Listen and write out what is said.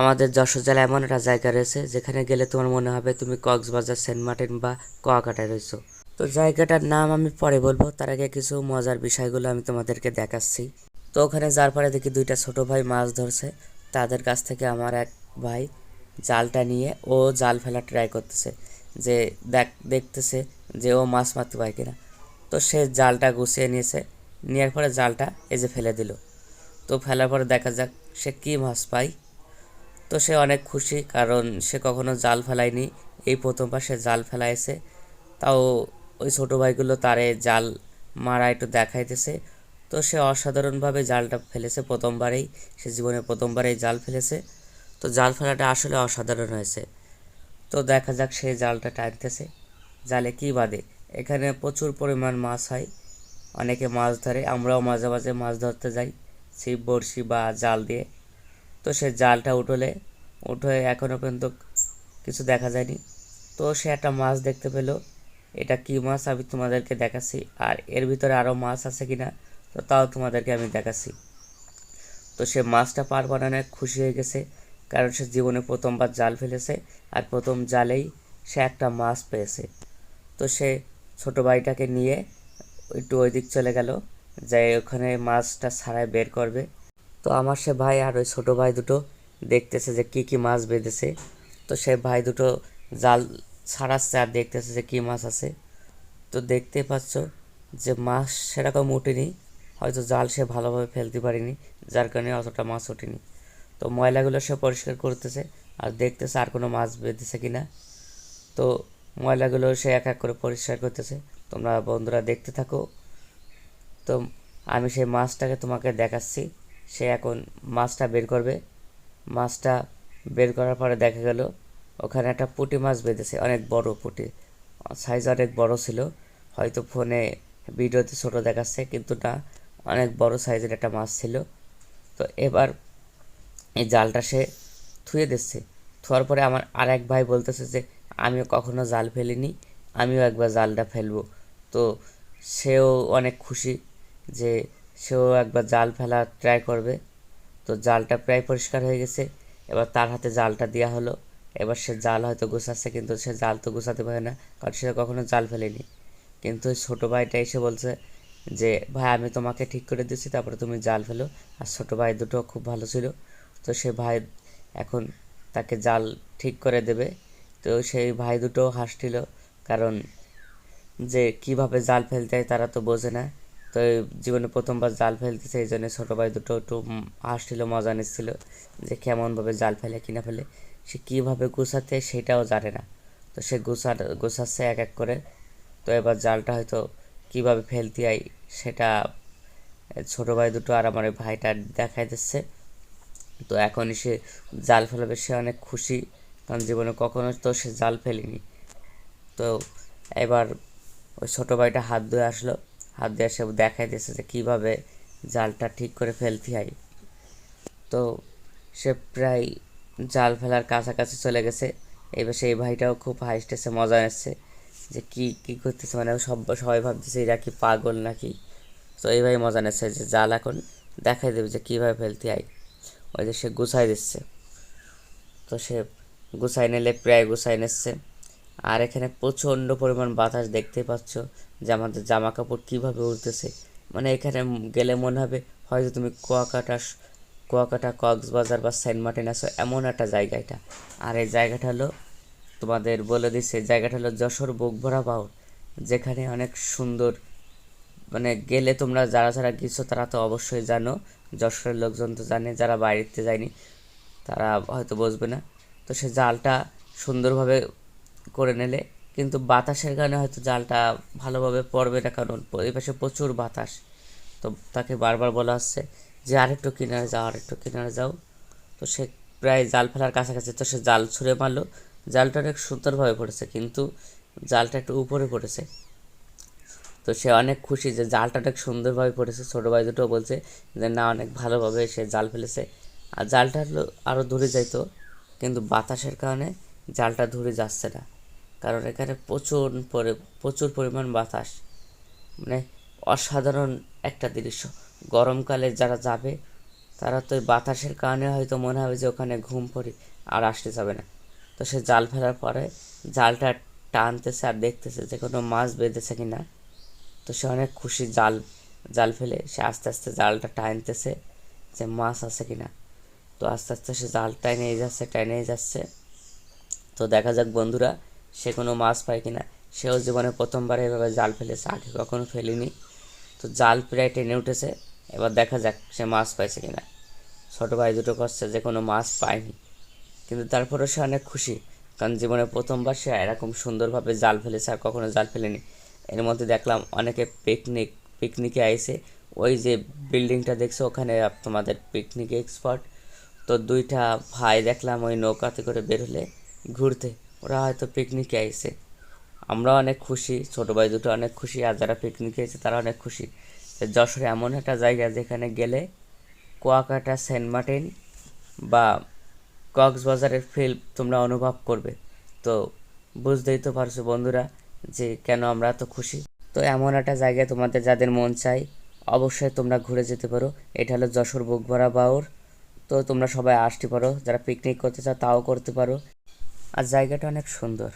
আমাদের যশোর জেলায় এমন একটা জায়গা রয়েছে, যেখানে গেলে তোমার মনে হবে তুমি কক্সবাজার, সেন্ট মার্টিন বা কুয়াকাটায় রয়েছো। তো জায়গাটার নাম আমি পরে বলব, তার আগে কিছু মজার বিষয়গুলো আমি তোমাদেরকে দেখাচ্ছি। তো ওখানে যার পরে দেখি দুইটা ছোট ভাই মাছ ধরছে। তাদের কাছ থেকে আমার এক ভাই জালটা নিয়ে ও জাল ফেলা ট্রাই করতেছে, যে দেখ, দেখতেছে যে ও মাছ মারতে পারে কিনা। তো সে জালটা গুছিয়ে নিয়েছে নেওয়ার পরে জালটা এই যে ফেলে দিল। তো ফেলার পরে দেখা যাক সে কী মাছ পায়। তো সে অনেক খুশি কারণ সে কখনো জাল ফেলায়নি। এই প্রথমবার সে জাল ফেলাইছে। তাও ওই ছোটো ভাইগুলো তারে জাল মারা একটু দেখাইতেছে। তো সে অসাধারণভাবে জালটা ফেলেছে প্রথমবারেই সে জীবনে প্রথমবারেই জাল ফেলেছে। তো জাল ফেলাটা আসলে অসাধারণ হয়েছে। তো দেখা যাক সে জালটা টানতেছে। জালে কী বাদে এখানে প্রচুর পরিমাণ মাছ হয়। অনেকে মাছ ধরে, আমরাও মাঝে মাঝে মাছ ধরতে যাই। ছিপ, বড়শি বা জাল দিয়ে। তো সে জালটা উঠলে উঠে এখনও পর্যন্ত কিছু দেখা যায়নি। তো সে একটা মাছ দেখতে পেল। এটা কী মাছ? আমি তোমাদেরকে দেখাচ্ছি। আর এর ভিতরে আরও মাছ আছে কিনা, তো তাও তোমাদেরকে আমি দেখাচ্ছি। তো সে মাছটা পার বানানো খুশি হয়ে গেছে, কারণ সে জীবনে প্রথমবার জাল ফেলেছে আর প্রথম জালেই সে একটা মাছ পেয়েছে। তো সে ছোটো ভাইটাকে নিয়ে একটু ওই দিক চলে গেল, যাই ওখানে মাছটা ছাড়াই বের করবে। তো আমার সে ভাই আর ওই ছোটো ভাই দুটো দেখতেছে যে কী কী মাছ বেঁধেছে। তো সে ভাই দুটো জাল ছাড়াচ্ছে আর দেখতেছে যে কী মাছ আছে। তো দেখতে পাচ্ছ যে মাছ সেরকম উঠেনি, হয়তো জাল সে ভালোভাবে ফেলতে পারেনি, যার কারণে অতটা মাছ ওঠেনি। তো ময়লাগুলো সে পরিষ্কার করতেছে আর দেখতেছে আর কোনো মাছ বেঁধেছে কি না তো ময়লাগুলো সে এক এক করে পরিষ্কার করতেছে। তোমরা বন্ধুরা দেখতে থাকো। তো আমি সেই মাছটাকে তোমাকে দেখাচ্ছি। সে এখন মাছটা বের করবে। মাছটা বের করার পরে দেখা গেল, ওখানে একটা পুঁটি মাছ বেঁধেছে, অনেক বড় পুঁটি। সাইজ অনেক বড় ছিল, হয়তো ফোনে ভিডিওতে ছোট দেখাচ্ছে, কিন্তু না, অনেক বড় সাইজের একটা মাছ ছিল। তো এবার এই জালটা সে থুয়ে দিচ্ছে। থোয়ার পরে আমার আর এক ভাই বলতেছে যে, আমিও কখনো জাল ফেলিনি, আমিও একবার জালটা ফেলব। তো সেও অনেক খুশি যে সেও একবার জাল ফেলা ট্রাই করবে। তো জালটা প্রায় পরিষ্কার হয়ে গেছে। এবার তার হাতে জালটা দেওয়া হলো। এবার সে জাল হয়তো গোছাচ্ছে, কিন্তু সে জাল তো গোছাতে পারে না, কারণ সে কখনো জাল ফেলেনি। কিন্তু ওই ছোটো ভাইটা এসে বলছে যে, ভাই, আমি তোমাকে ঠিক করে দিচ্ছি তারপরে তুমি জাল ফেলো। আর ছোটো ভাই দুটো খুব ভালো ছিল। তো সে ভাই এখন তাকে জাল ঠিক করে দেবে। তো সেই ভাই দুটো হাসছিল, কারণ যে কীভাবে জাল ফেলতে হয় তারা তো বোঝে না। তো জীবনে প্রথমবার জাল ফেলতেছে এই জন্য ছোটো ভাই দুটো একটু হাসছিল, মজা নিচ্ছিল যে কেমনভাবে জাল ফেলে, কিনা ফেলে। সে কীভাবে গুছাতে সেটাও জানে না। তো সে গুছা গুছাচ্ছে এক এক করে। তো এবার জালটা হয়তো কীভাবে ফেলতে হয় সেটা ছোটো ভাই দুটো আর আমার ভাইটা দেখাই দিচ্ছে। তো এখন সে জাল ফেলাবে, সে অনেক খুশি। কারণ জীবনে কখনো তো সে জাল ফেলেনি। তো এবার ওই ছোটো ভাইটা হাত ধুয়ে আসলো। হাত দিয়ে এসে দেখাই দিয়েছে যে কীভাবে জালটা ঠিক করে ফেলতে হয়। তো সে প্রায় জাল ফেলার কাছাকাছি চলে গেছে। এবার সেই ভাইটাও খুব হাসতেছে, মজা নিচ্ছে যে কী কী করতেছে মানে সব, সবাই ভাবতেছে এরা কি পাগল নাকি? তো এই ভাই মজা নিচ্ছে যে জাল এখন দেখাই দেবে যে কীভাবে ফেলতে হয়। ওই যে সে গুছাই দিচ্ছে। তো সে গুছাই নিলে প্রায় গুছাই নিচ্ছে। আর এখানে প্রচণ্ড পরিমাণ বাতাস দেখতে পাচ্ছ যে আমাদের জামা কাপড় কীভাবে উঠতেছে মানে এখানে গেলে মনে হবে হয়তো তুমি কুয়াকাটা কুয়াকাটা, কক্সবাজার বা সেন্ট মার্টিন আসো এমন একটা জায়গা এটা আর এই জায়গাটা হলো, তোমাদের বলে দিচ্ছে জায়গাটা হলো যশোর বুকভরা পাহাড় যেখানে অনেক সুন্দর মানে গেলে তোমরা যারা যারা গেছো তারা তো অবশ্যই জানো, যশোরের লোকজন তো জানে, যারা বাইরেতে যায়নি তারা হয়তো বসবে না। তো সে জালটা সুন্দরভাবে করে নিলে। কিন্তু বাতাসের কারণে হয়তো জালটা ভালোভাবে পড়বে না, কারণ এই পাশে প্রচুর বাতাস। তো তাকে বারবার বলা হচ্ছে যে, আরেকটু কিনারে যাও, আরেকটু কিনারে যাও। তো সে প্রায় জাল ফেলার কাছাকাছি, তো সে জাল ছুঁড়ে মারলো। জালটা অনেক সুন্দরভাবে পড়েছে, কিন্তু জালটা একটু উপরে পড়েছে। তো সে অনেক খুশি যে, জালটা অনেক সুন্দরভাবে পড়েছে। ছোটো ভাই দুটো বলছে যে, না, অনেক ভালোভাবে সে জাল ফেলেছে। আর জালটা আরও দূরে যাইতো, কিন্তু বাতাসের কারণে জালটা দূরে যাচ্ছে না। কারণ এখানে প্রচুর পরে, প্রচুর পরিমাণ বাতাস। মানে অসাধারণ একটা দৃশ্য। গরমকালে যারা যাবে, তারা তো বাতাসের কারণে হয়তো মনে হবে যে ওখানে ঘুম পড়ি আর আসতে যাবে না। তো সে জাল ফেলার পরে জালটা টানতেছে আর দেখতেছে যে কোনো মাছ বেঁধেছে কি না তো সে অনেক খুশি জাল জাল ফেলে সে আস্তে আস্তে জালটা টানতেছে যে মাছ আছে কি না তো আস্তে আস্তে সে জাল টাইনে যাচ্ছে টাইনে যাচ্ছে। তো দেখা যাক বন্ধুরা সে কোনো মাছ পায় কিনা? সেও জীবনে প্রথমবার এভাবে জাল ফেলেছে, আগে কখনো ফেলিনি। তো জাল প্রায় টেনে উঠেছে, এবার দেখা যাক সে মাছ পাইছে কিনা। ছোটো ভাই দুটো করছে যে কোনো মাছ পায়নি। কিন্তু তারপরেও সে অনেক খুশি, কারণ জীবনে প্রথমবার সে এরকম সুন্দরভাবে জাল ফেলেছে আর কখনো জাল ফেলেনি। এর মধ্যে দেখলাম অনেকে পিকনিক পিকনিকে আইসে ওই যে বিল্ডিংটা দেখছ, ওখানে তোমাদের পিকনিক এক্সপার্ট তো দুইটা ভাই দেখলাম ওই নৌকাতে করে বের হলে ঘুরতে। ওরা হয়তো পিকনিকে আইসে। আমরা অনেক খুশি, ছোটো ভাই দুটো অনেক খুশি, আর যারা পিকনিকে এসেছে তারা অনেক খুশি। যশোরে এমন একটা জায়গা যেখানে গেলে কুয়াকাটা, সেন্ট মার্টিন বা কক্সবাজারের ফিল তোমরা অনুভব করবে। তো বুঝতেই তো পারছ বন্ধুরা যে কেন আমরা এত খুশি। তো এমন একটা জায়গায় তোমাদের যাদের মন চাই, অবশ্যই তোমরা ঘুরে যেতে পারো। এটা হলো যশোর বুকভরা বাউর। তো তোমরা সবাই আসতে পারো, যারা পিকনিক করতে চাও তাও করতে পারো। আর জায়গাটা অনেক সুন্দর।